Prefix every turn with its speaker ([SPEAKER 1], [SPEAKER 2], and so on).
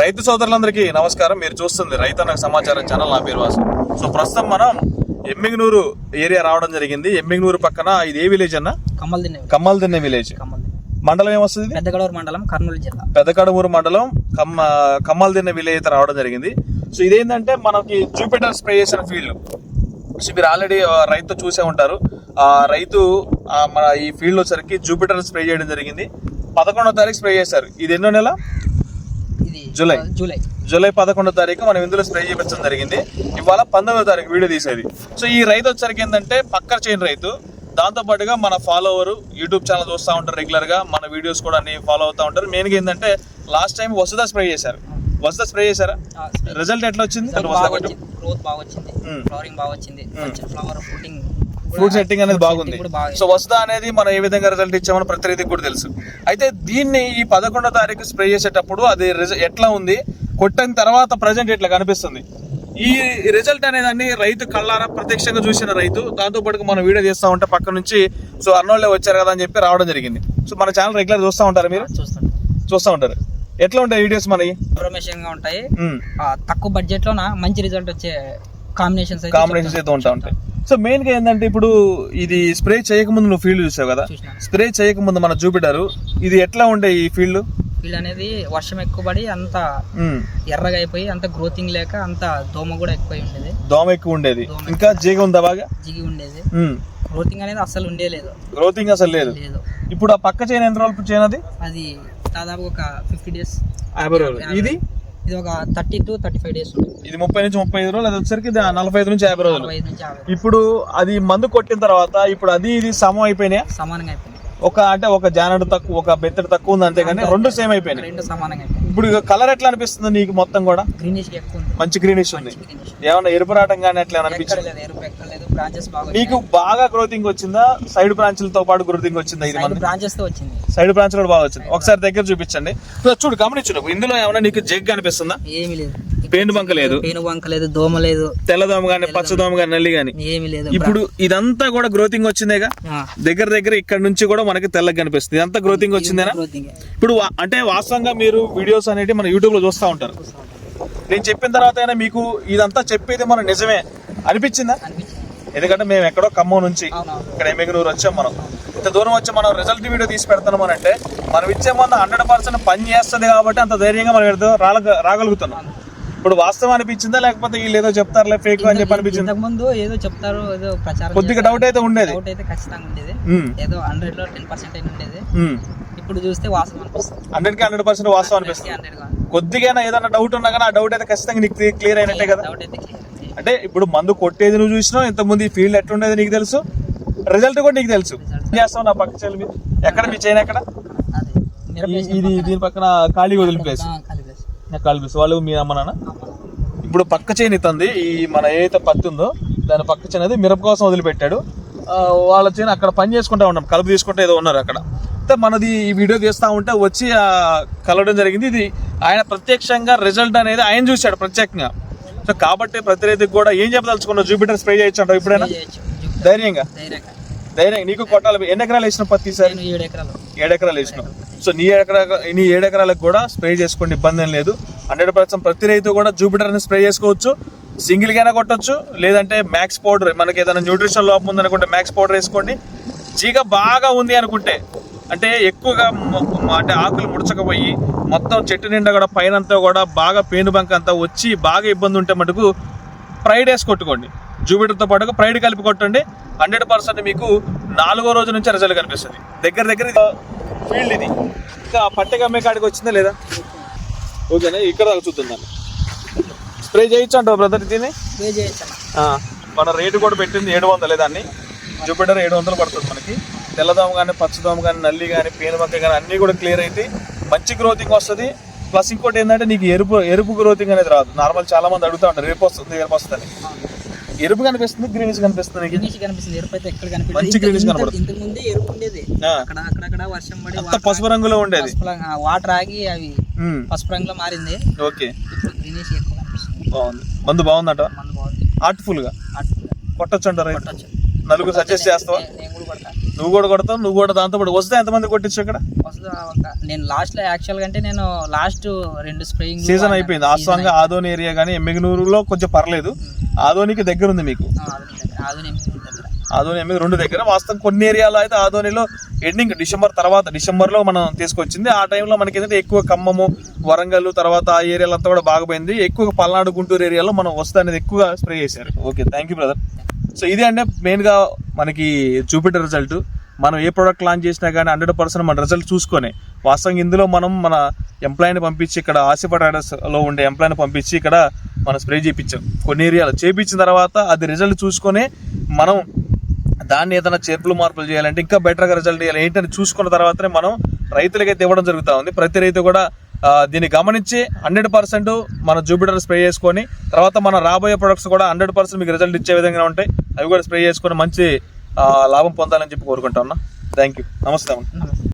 [SPEAKER 1] రైతు సోదరులందరికీ నమస్కారం. మీరు చూస్తుంది రైతన్న సమాచారం ఛానల్. నా పేరు వాసు. సో ప్రస్తుతం మనం ఎమ్మిగనూరు ఏరియా రావడం జరిగింది. ఎమ్మిగనూరు పక్కన ఇది ఏ విలేజ్ అన్న?
[SPEAKER 2] కమ్మలు తినేవి
[SPEAKER 1] కమ్మల్ తిన్న విలేజ్ మండలం ఏమొస్తుంది ఇది?
[SPEAKER 2] పెద్దగడూరు మండలం కర్నూలు జిల్లా.
[SPEAKER 1] పెద్దకడమూరు మండలం కమ్మ కమ్మల్ తిన్న విలేజ్ అయితే రావడం జరిగింది. సో ఇదేంటంటే మనకి జూపిటర్ స్ప్రే చేసిన ఫీల్డ్ సో మీరు ఆల్రెడీ రైతు చూసే ఉంటారు. ఆ రైతు మన ఈ ఫీల్డ్ వచ్చరికి జూపిటర్ స్ప్రే చేయడం జరిగింది. పదకొండో తారీఖు స్ప్రే చేశారు ఇది ఎన్నో నెల? జూలై.
[SPEAKER 2] జూలై.
[SPEAKER 1] జూలై పదకొండో తారీఖు మనం ఇందులో స్ప్రే చేయించడం జరిగింది. ఇవాళ పంతొమ్మిదో తారీఖు వీడియో తీసేది. సో ఈ రైతు వచ్చరికి ఏంటంటే పక్కన చేయని రైతు. దాంతో పాటుగా మన ఫాలోవర్ యూట్యూబ్ ఛానల్ చూస్తూ ఉంటారు రెగ్యులర్గా మన వీడియోస్ కూడా అన్ని ఫాలో అవుతూ ఉంటారు. మెయిన్గా ఏంటంటే లాస్ట్ టైం వసుదా స్ప్రే చేశారు. వసుదా స్ప్రే చేశారా. రిజల్ట్ ఎట్లా వచ్చింది?
[SPEAKER 2] గ్రోత్ బాగా వచ్చింది. ఫ్లవరింగ్ బాగా వచ్చింది. ఫ్లవర్ ఫ్రూటింగ్
[SPEAKER 1] ఫ్రూట్ సెట్టింగ్ అనేది బాగుంది. సో వసుదా అనేది మనం ఏ విధంగా రిజల్ట్ ఇచ్చామని ప్రతి రైతుకి కూడా తెలుసు. అయితే దీన్ని ఈ పదకొండో తారీఖు స్ప్రే చేసేటప్పుడు అది ఎట్లా ఉంది? కొట్టిన తర్వాత ప్రజెంట్ ఇట్లా కనిపిస్తుంది? ఈ రిజల్ట్ అనేదాన్ని రైతు కళ్ళారా ప్రత్యక్షంగా చూసిన రైతు దాంతో పాటు మనం వీడియో చేస్తా ఉంటే పక్క నుంచి సో అన్నోళ్ళే వచ్చారు కదా అని చెప్పి రావడం జరిగింది. సో మన ఛానల్ రెగ్యులర్ చూస్తూ ఉంటారు మీరు? చూస్తూ ఉంటారు. ఎట్లా ఉంటాయి వీడియోస్ మనకి
[SPEAKER 2] ఇన్ఫర్మేషన్గా ఉంటాయి. తక్కువ బడ్జెట్ లోన మంచి రిజల్ట్ వచ్చే కాంబినేషన్స్
[SPEAKER 1] కాంబినేషన్స్ అయితే ఉంటా ఉంటాయి. సో మెయిన్గా ఏంటంటే ఇప్పుడు ఇది స్ప్రే చేయకముందు నువ్వు ఫీల్డ్ చూసావు కదా? స్ప్రే చేయకముందు మన జూపిటర్ ఇది ఎట్లా ఉండే ఈ ఫీల్డ్
[SPEAKER 2] వీళ్ళు అనేది వర్షం ఎక్కువ పడి అంత ఎర్రగా అయిపోయి అంత గ్రోతింగ్ లేక అంత దోమ కూడా ఎక్కువ ఉండేది.
[SPEAKER 1] దోమ ఎక్కువ ఉండేది. ఇంకా జీగ ఉందా బాగా?
[SPEAKER 2] జిగి ఉండేది. గ్రోతింగ్ అనేది అస్సలు ఉండే లేదు
[SPEAKER 1] గ్రోతింగ్ అసలు లేదు.
[SPEAKER 2] లేదు.
[SPEAKER 1] ఇప్పుడు ఆ పక్క చైన్ ఎంత రోజులు చైన్ అది
[SPEAKER 2] అది దాదాపు ఒక ఫిఫ్టీ డేస్
[SPEAKER 1] యాభై రోజులు ఇది
[SPEAKER 2] ఇది ఒక thirty to thirty five days
[SPEAKER 1] ఇది ముప్పై నుంచి ముప్పై ఐదు రోజులు అది వచ్చేసరికి ఇది నలభై ఐదు నుంచి యాభై రోజులు. ఇప్పుడు అది మందు కొట్టిన తర్వాత ఇప్పుడు అది ఇది సమం అయిపోయినాయా?
[SPEAKER 2] సమానంగా అయిపోయింది
[SPEAKER 1] ఒక అంటే ఒక జానడు తక్కువ ఒక బెత్తడి తక్కువ ఉంది అంతేగాని రెండు సేమ్ అయిపోయినాయి.
[SPEAKER 2] రెండు సమానంగా
[SPEAKER 1] ఇప్పుడు కలర్ ఎట్లా అనిపిస్తుంది నీకు మొత్తం కూడా?
[SPEAKER 2] గ్రీనిష్ ఎక్కువ ఉంది.
[SPEAKER 1] మంచి గ్రీనిష్ ఉంది. ఏమన్నా ఎరుపు రావటం కానీ
[SPEAKER 2] ఎక్కడ
[SPEAKER 1] అనిపించింది?
[SPEAKER 2] లేదు ఎరుపు ఎక్కడ లేదు బ్రాంచెస్ బాగా
[SPEAKER 1] నీకు బాగా గ్రోతింగ్ వచ్చిందా? సైడ్ బ్రాంచ్లతో పాటు గ్రోతింగ్ వచ్చిందా ఇది మన
[SPEAKER 2] బ్రాంచెస్తో వచ్చింది.
[SPEAKER 1] సైడ్ బ్రాంచ్ కూడా బాగా వచ్చింది. ఒకసారి దగ్గర చూపించండి. చూడు గమనించు నువ్వు. ఇందులో ఏమైనా నీకు జగ్ అనిపిస్తుందా?
[SPEAKER 2] ఏమీ లేదు.
[SPEAKER 1] పేను బంక లేదు.
[SPEAKER 2] పేను బంక లేదు దోమ లేదు.
[SPEAKER 1] తెల్లదోమ కానీ పచ్చదోమ కానీ నల్లి కానీ
[SPEAKER 2] ఏమీ లేదు
[SPEAKER 1] ఇప్పుడు ఇదంతా కూడా గ్రోతింగ్ వచ్చిందేగా? దగ్గర దగ్గర ఇక్కడ నుంచి కూడా మనకి తెల్లగా కనిపిస్తుంది. ఇదంతా గ్రోతింగ్ వచ్చిందేనా? ఇప్పుడు అంటే వాస్తవంగా మీరు వీడియోస్ అనేవి మన యూట్యూబ్లో చూస్తూ ఉంటారు. నేను చెప్పిన తర్వాత అయినా మీకు ఇదంతా చెప్పేది మన నిజమే. అనిపించిందా? ఎందుకంటే మేము ఎక్కడో ఖమ్మం నుంచి ఇక్కడ ఎమ్మిగనూరు వచ్చాం మనం. ఇంత దూరం వచ్చి మనం రిజల్ట్ వీడియో తీసి పెడతాం అంటే మనం ఇచ్చే మంది హండ్రెడ్ పర్సెంట్ పని చేస్తుంది కాబట్టి అంత ధైర్యంగా మనం రాగలుగుతున్నాం. ఇప్పుడు వాస్తవం అనిపించిందా లేకపోతే వీళ్ళు ఏదో చెప్తారులే ఫేక్ అని చెప్పి అనిపించింది?
[SPEAKER 2] ఇంతకు ముందు ఏదో చెప్తారు ఏదో ప్రచారం
[SPEAKER 1] కొద్దిగా డౌట్ అయితే ఉండేది.
[SPEAKER 2] డౌట్ అయితే ఖచ్చితంగా ఉండేది. ఏదో హండ్రెడ్లో టెన్ పర్సెంట్ అయినా ఉండేది. ఇప్పుడు చూస్తే వాసన అనిపిస్తుంది.
[SPEAKER 1] హండ్రెడ్కి హండ్రెడ్ పర్సెంట్ వాస్తవం అనిపిస్తుంది. కొద్దిగా ఏదైనా డౌట్ ఉన్నా కానీ ఆ డౌట్ అయితే ఖచ్చితంగా నీకు క్లియర్ అయినట్టే కదా.
[SPEAKER 2] డౌట్ అయితే క్లియర్
[SPEAKER 1] అంటే ఇప్పుడు మందు కొట్టేది నువ్వు చూసినావు ఇంత ముందు ఈ ఫీల్డ్ ఎట్లుండేది నీకు తెలుసు? రిజల్ట్ కూడా నీకు తెలుసు. చేస్తావు నా పక్క చెల్లి ఎక్కడ మీ చైన్ ఎక్కడ? ఇది దీని పక్కన ఖాళీ వదిలి ప్లేస్
[SPEAKER 2] ఖాళీ ప్లేస్
[SPEAKER 1] వాళ్ళు మీ అమ్మ నాన్న? ఇప్పుడు పక్క చైన్ ఇస్తుంది ఈ మన ఏదైతే పత్తి ఉందో దాని పక్క చైన్ అది మిరప కోసం వదిలిపెట్టాడు. వాళ్ళ చైన్ అక్కడ పని చేసుకుంటా ఉన్నాం. కలుపు తీసుకుంటే ఏదో ఉన్నారు అక్కడ. అయితే మనది ఈ వీడియో తీస్తా ఉంటే వచ్చి కలవడం జరిగింది. ఇది ఆయన ప్రత్యక్షంగా రిజల్ట్ అనేది ఆయన చూశాడు ప్రత్యేకంగా. సో కాబట్టి ప్రతి రైతుకి కూడా ఏం చెప్పదలుచుకున్నావు జూపిటర్ స్ప్రే చేయొచ్చు. అంటావు ఇప్పుడైనా ధైర్యంగా.
[SPEAKER 2] ధైర్యంగా.
[SPEAKER 1] నీకు కొట్టాలి. ఎన్ని ఎకరాలు వేసిన పత్తి సార్?
[SPEAKER 2] నేను ఏడు ఎకరాలు.
[SPEAKER 1] ఏడు ఎకరాలు వేసినావు. సో నీ ఎకరా నీ ఏడెకరాలకు కూడా స్ప్రే చేసుకోండి ఇబ్బంది ఏం లేదు. హండ్రెడ్ పర్సెంట్ ప్రతి రైతు కూడా జూపిటర్ అని స్ప్రే చేసుకోవచ్చు. సింగిల్ గానే కొట్టచ్చు లేదంటే మ్యాక్స్ పౌడర్ మనకి ఏదైనా న్యూట్రిషన్ లోపం ఉందనుకుంటే మ్యాక్స్ పౌడర్ వేసుకోండి. జీగ బాగా ఉంది అనుకుంటే అంటే ఎక్కువగా అంటే ఆకులు ముడచకపోయి మొత్తం చెట్టు నిండా కూడా పైన అంతా కూడా బాగా పేను బంక్ అంతా వచ్చి బాగా ఇబ్బంది ఉంటే మటుకు ప్రైడ్ వేసి కొట్టుకోండి. జూపిటర్తో పాటుగా ప్రైడ్ కలిపి కొట్టండి. హండ్రెడ్ పర్సెంట్ మీకు నాలుగో రోజు నుంచి రిజల్ట్ కనిపిస్తుంది. దగ్గర దగ్గర ఫీల్డ్ ఇది. ఇంకా పట్టె కమ్మే కాడికి వచ్చిందా లేదా? ఓకేనా ఇక్కడ దాకా చూద్దాం. స్ప్రే చేయొచ్చు అంటావు బ్రదర్ దీన్ని మన రేటు కూడా పెట్టింది ఏడు వందలే దాన్ని. జూపిటర్ ఏడు వందలు పడుతుంది మనకి. తెల్లదోమ కానీ పచ్చదోమ కానీ నల్లి కానీ పేనుమక్క కానీ అన్నీ కూడా క్లియర్ అయితే మంచి గ్రోతింగ్ వస్తుంది. ప్లస్ ఇంకోటి ఏంటంటే నీకు ఎరుపు ఎరుపు గ్రోతింగ్ అనేది రాదు. నార్మల్ చాలా మంది అడుగుతా ఉంటారు ఎరుపు వస్తుంది ఎరుపు వస్తుంది ఎరుపు కనిపిస్తుంది గ్రీనిష్ కనిపిస్తుంది
[SPEAKER 2] గ్రీనిష్ కనిపిస్తుంది ఎరుపు అయితే ఎక్కడ కనిపిస్తుంది
[SPEAKER 1] మంచి greenish కనపడుతుంది.
[SPEAKER 2] ఇంతకు ముందే ఎరుపు ఉండేది. అక్కడ అక్కడక్కడ వర్షం పడి
[SPEAKER 1] పసుపు రంగులో ఉండేది.
[SPEAKER 2] వాటర్ ఆగి అవి పసుపు రంగులో మారింది.
[SPEAKER 1] ఓకే.
[SPEAKER 2] గ్రీనిష్ ఎక్కువ కనిపిస్తుంది.
[SPEAKER 1] బాగుంది. మందు బాగుందట?
[SPEAKER 2] మందు బాగుంది. ఆర్ట్ఫుల్గా?
[SPEAKER 1] కొట్టొచ్చు. అంటారు నలుగురు సజెస్ట్ చేస్తావా? నువ్వు కూడా కొడతావు నువ్వు కూడా దాంతో పాటు వస్తే ఎంతమంది కొట్టించు
[SPEAKER 2] ఒక నేను లాస్ట్లో యాక్చువల్గా అంటే నేను లాస్ట్ రెండు స్ప్రేయింగ్
[SPEAKER 1] సీజన్ అయిపోయింది. వాస్తవంగా ఆదోని ఏరియా కానీ ఎమ్మిగనూరులో కొంచెం పర్లేదు. ఆదోనికి దగ్గర ఉంది మీకు? ఆదోని ఎమ్మిది రెండు దగ్గర. వాస్తవం కొన్ని ఏరియాలో అయితే ఆదోనిలో ఎండింగ్ డిసెంబర్ తర్వాత డిసెంబర్లో మనం తీసుకొచ్చింది. ఆ టైంలో మనకి ఏంటంటే ఎక్కువ ఖమ్మము వరంగల్ తర్వాత ఆ ఏరియాలో అంతా కూడా బాగుపోయింది ఎక్కువ పల్నాడు గుంటూరు ఏరియాలో మనం వస్తా అనేది ఎక్కువగా స్ప్రే చేశారు. Okay thank you brother. So ఇది అంటే మెయిన్గా మనకి జూపిటర్ రిజల్ట్ మనం ఏ ప్రోడక్ట్ లాంచ్ చేసినా కానీ హండ్రెడ్ పర్సెంట్ మన రిజల్ట్ చూసుకొని. వాస్తవంగా ఇందులో మనం మన ఎంప్లాయీని పంపించి ఇక్కడ ఆసిఫా ఉండే ఎంప్లాయీని పంపించి ఇక్కడ మనం స్ప్రే చేయించాం కొన్ని ఏరియాలో చేయించిన తర్వాత అది రిజల్ట్ చూసుకొని మనం దాన్ని ఏదైనా చేర్పులు మార్పులు చేయాలంటే ఇంకా బెటర్గా రిజల్ట్ చేయాలి. ఏంటని చూసుకున్న తర్వాతనే మనం రైతులకైతే ఇవ్వడం జరుగుతూ ఉంది. ప్రతి రైతు కూడా దీన్ని గమనించి హండ్రెడ్ పర్సెంట్ మన జూపిటర్ స్ప్రే చేసుకొని తర్వాత మన రాబోయే ప్రొడక్ట్స్ కూడా హండ్రెడ్ పర్సెంట్ మీకు రిజల్ట్ ఇచ్చే విధంగా ఉంటాయి. అవి కూడా స్ప్రే చేసుకొని మంచి లాభం పొందాలని చెప్పి కోరుకుంటా ఉన్నా థ్యాంక్ యూ
[SPEAKER 2] నమస్తే.